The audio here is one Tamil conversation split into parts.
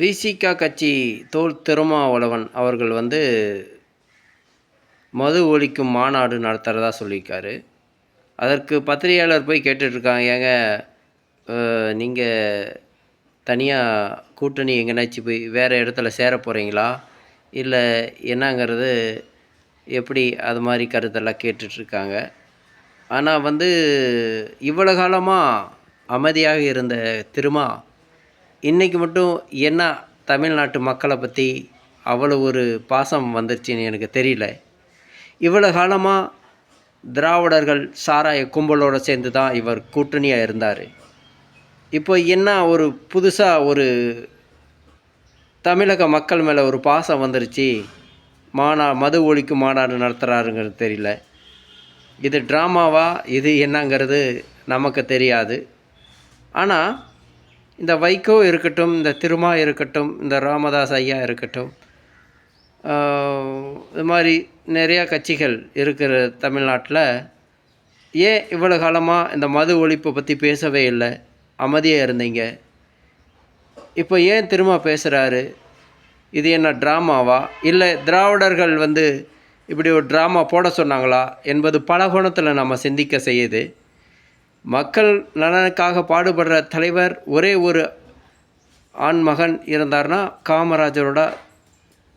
விசிக கட்சி தோல் திருமாவளவன் அவர்கள் வந்து மது ஒழிக்கும் மாநாடு நடத்துகிறதா சொல்லியிருக்காரு. அதற்கு பத்திரிகையாளர் போய் கேட்டுட்ருக்காங்க ஏங்க நீங்கள் தனியாக கூட்டணி எங்கேனாச்சும் போய் வேறு இடத்துல சேர போகிறீங்களா இல்லை என்னங்கிறது எப்படி அது மாதிரி கருத்தெல்லாம் கேட்டுட்ருக்காங்க? ஆனால் வந்து இவ்வளோ காலமாக அமைதியாக இருந்த திருமா இன்றைக்கி மட்டும் என்ன தமிழ்நாட்டு மக்களை பற்றி அவ்வளோ ஒரு பாசம் வந்துருச்சுன்னு எனக்கு தெரியல. இவ்வளோ காலமாக திராவிடர்கள் சாராய கும்பலோடு சேர்ந்து தான் இவர் கூட்டணியாக இருந்தார். இப்போ என்ன ஒரு புதுசாக ஒரு தமிழக மக்கள் மேலே ஒரு பாசம் வந்துருச்சு. மாநா மது ஒழிக்கு மாநாடு நடத்துகிறாருங்கிறது தெரியல. இது ட்ராமாவா? இது என்னங்கிறது நமக்கு தெரியாது. ஆனால் இந்த வைகோ இருக்கட்டும் இந்த திருமா இருக்கட்டும் இந்த ராமதாஸ் ஐயா இருக்கட்டும் இது மாதிரி நிறையா கட்சிகள் இருக்கிற தமிழ்நாட்டில் ஏன் இவ்வளோ காலமாக இந்த மது ஒழிப்பை பற்றி பேசவே இல்லை? அமைதியாக இருந்தீங்க. இப்போ ஏன் திரும்ப பேசுகிறாரு இது என்ன ட்ராமாவா? இல்லை திராவிடர்கள் வந்து இப்படி ஒரு ட்ராமா போட சொன்னாங்களா? என்பது பல கோணத்தில் நம்ம சிந்திக்க செய்யுது. மக்கள் நலனுக்காக பாடுபடுற தலைவர் ஒரே ஒரு ஆண் மகன் இருந்தார்னா காமராஜரோட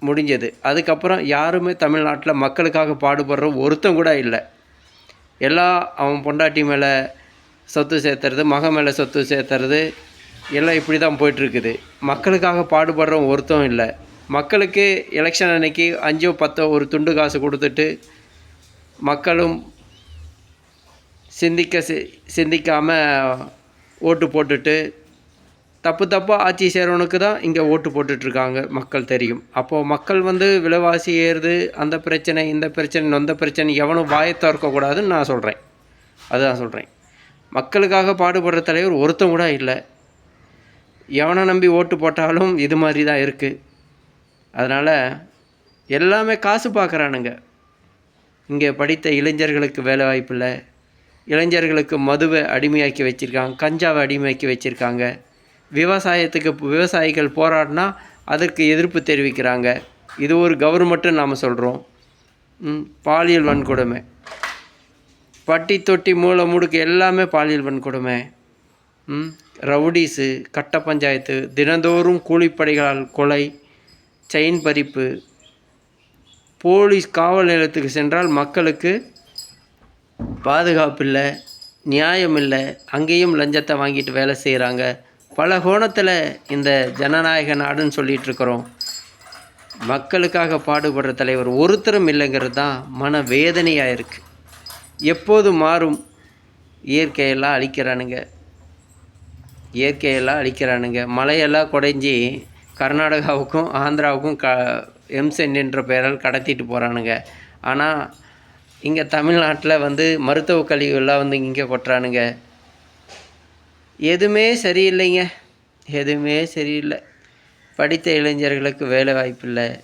முடிஞ்சது. அதுக்கப்புறம் யாருமே தமிழ்நாட்டில் மக்களுக்காக பாடுபடுற ஒருத்தம் கூட இல்லை. எல்லாம் அவன் பொண்டாட்டி மேலே சொத்து சேர்த்துறது மகன் மேலே சொத்து சேர்த்துறது எல்லாம் இப்படி தான் போயிட்டுருக்குது. மக்களுக்காக பாடுபடுறவன் ஒருத்தம் இல்லை. மக்களுக்கு எலெக்ஷன் அன்னைக்கு அஞ்சோ பத்தோ ஒரு துண்டு காசு கொடுத்துட்டு மக்களும் சிந்திக்க சி சிந்திக்காமல் ஓட்டு போட்டுட்டு தப்பு தப்பாக ஆட்சி செய்கிறவனுக்கு தான் இங்கே ஓட்டு போட்டுட்ருக்காங்க மக்கள் தெரியும். அப்போது மக்கள் வந்து விலைவாசி ஏறுது அந்த பிரச்சனை இந்த பிரச்சனை அந்த பிரச்சனை எவனும் வாயத்தை திறக்கக்கூடாதுன்னு நான் சொல்கிறேன் அதுதான் சொல்கிறேன் மக்களுக்காக பாடுபடுற தலைவர் ஒருத்தம் கூட இல்லை. எவனை நம்பி ஓட்டு போட்டாலும் இது மாதிரி தான் இருக்குது அதனால் எல்லாமே காசு பார்க்குறானுங்க இங்கே படித்த இளைஞர்களுக்கு வேலை வாய்ப்பு இல்லை. இளைஞர்களுக்கு மதுவை அடிமையாக்கி வச்சுருக்காங்க கஞ்சாவை அடிமையாக்கி வச்சுருக்காங்க. விவசாயத்துக்கு விவசாயிகள் போராடினா அதற்கு எதிர்ப்பு தெரிவிக்கிறாங்க. இது ஒரு கவர்மெண்ட்டு நாம் சொல்கிறோம் பாலியல் வன்கொடுமை. பட்டி தொட்டி மூளை முடுக்கு எல்லாமே பாலியல் வன்கொடுமை. ரவுடிஸு கட்ட பஞ்சாயத்து தினந்தோறும் கூலிப்படைகளால் கொலை செயின் பறிப்பு. போலீஸ் காவல் நிலையத்துக்கு சென்றால் மக்களுக்கு பாதுகாப்பு இல்லை நியாயம் இல்லை அங்கேயும் லஞ்சத்தை வாங்கிட்டு வேலை செய்கிறாங்க பல கோணத்தில் இந்த ஜனநாயக நாடுன்னு சொல்லிகிட்ருக்குறோம் மக்களுக்காக பாடுபடுற தலைவர் ஒருத்தரும் இல்லைங்கிறது தான் மன வேதனையாக இருக்குது எப்போது மாறும்? இயற்கையெல்லாம் அழிக்கிறானுங்க. இயற்கையெல்லாம் அழிக்கிறானுங்க. மலையெல்லாம் குடைஞ்சி கர்நாடகாவுக்கும் ஆந்திராவுக்கும் க எம்சென் என்ற பெயரால் கடத்திட்டு போகிறானுங்க ஆனால் இங்கே தமிழ்நாட்டில் வந்து மருத்துவ கழிவுகள்லாம் வந்து இங்கே கொட்டுறானுங்க. எதுவுமே சரியில்லைங்க. எதுவுமே சரியில்லை. படித்த இளைஞர்களுக்கு வேலை வாய்ப்பு இல்லை.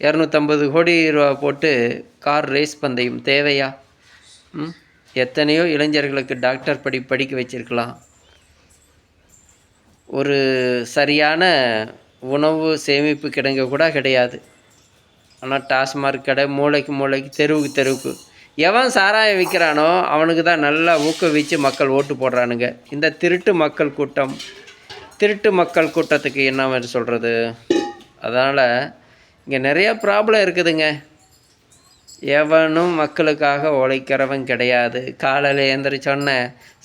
இரநூத்தம்பது கோடி ரூபா போட்டு கார் ரேஸ் பந்தயம் தேவையா? ம்? எத்தனையோ இளைஞர்களுக்கு டாக்டர் படி படிக்க வச்சிருக்கலாம். ஒரு சரியான உணவு சேமிப்பு கிடங்க கூட கிடையாது. ஆனால் டாஸ்மார்க் கடை மூளைக்கு மூளைக்கு தெருவுக்கு தெருவுக்கு. எவன் சாராயம் விற்கிறானோ அவனுக்கு தான் நல்லா ஊக்குவிச்சு மக்கள் ஓட்டு போடுறானுங்க. இந்த திருட்டு மக்கள் கூட்டம் திருட்டு மக்கள் கூட்டத்துக்கு என்ன மாதிரி சொல்கிறது அதனால் இங்கே நிறையா ப்ராப்ளம் இருக்குதுங்க. எவனும் மக்களுக்காக உழைக்கிறவன் கிடையாது. காலையில் எழுந்திரிச்சோன்னே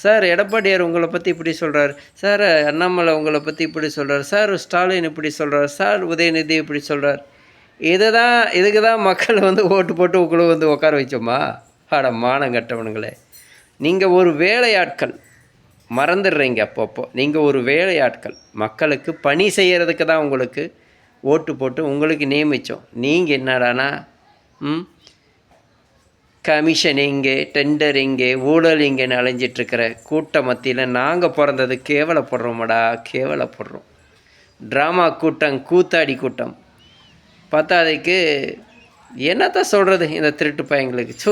சார் எடப்பாடியார் உங்களை பற்றி இப்படி சொல்கிறார் சார் அண்ணாமலை உங்களை பற்றி இப்படி சொல்கிறார் சார் ஸ்டாலின் இப்படி சொல்கிறார் சார் உதயநிதி இப்படி சொல்கிறார் இதை தான் இதுக்கு தான் மக்களை வந்து ஓட்டு போட்டு உங்களை வந்து உட்கார வச்சோமா? ஆட மானம் கட்டவனுங்களே. நீங்கள் ஒரு வேலையாட்கள். மறந்துடுறீங்க அப்பப்போ. நீங்கள் ஒரு வேலையாட்கள். மக்களுக்கு பணி செய்கிறதுக்கு தான் உங்களுக்கு ஓட்டு போட்டு உங்களுக்கு நியமித்தோம் நீங்கள் என்னடானா ம்? கமிஷன் டெண்டரிங்கு டெண்டர் ஊழல் இங்கேன்னு அலைஞ்சிட்ருக்கிற கூட்ட மத்தியில் நாங்கள் பிறந்தது கேவலப்படுறோமடா கேவலப்படுறோம். ட்ராமா கூட்டம் கூத்தாடி கூட்டம். பத்தாதைக்கு என்னத்த சொல்கிறது இந்த திருட்டு பையங்களுக்கு சு